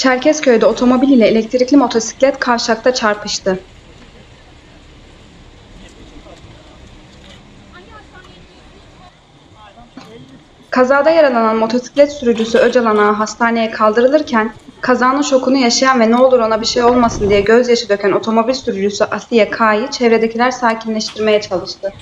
Çerkezköy'de otomobil ile elektrikli motosiklet kavşakta çarpıştı. Kazada yaralanan motosiklet sürücüsü Öcalan Ağa hastaneye kaldırılırken kazanın şokunu yaşayan ve ne olur ona bir şey olmasın diye gözyaşı döken otomobil sürücüsü Asiye K'yı çevredekiler sakinleştirmeye çalıştı.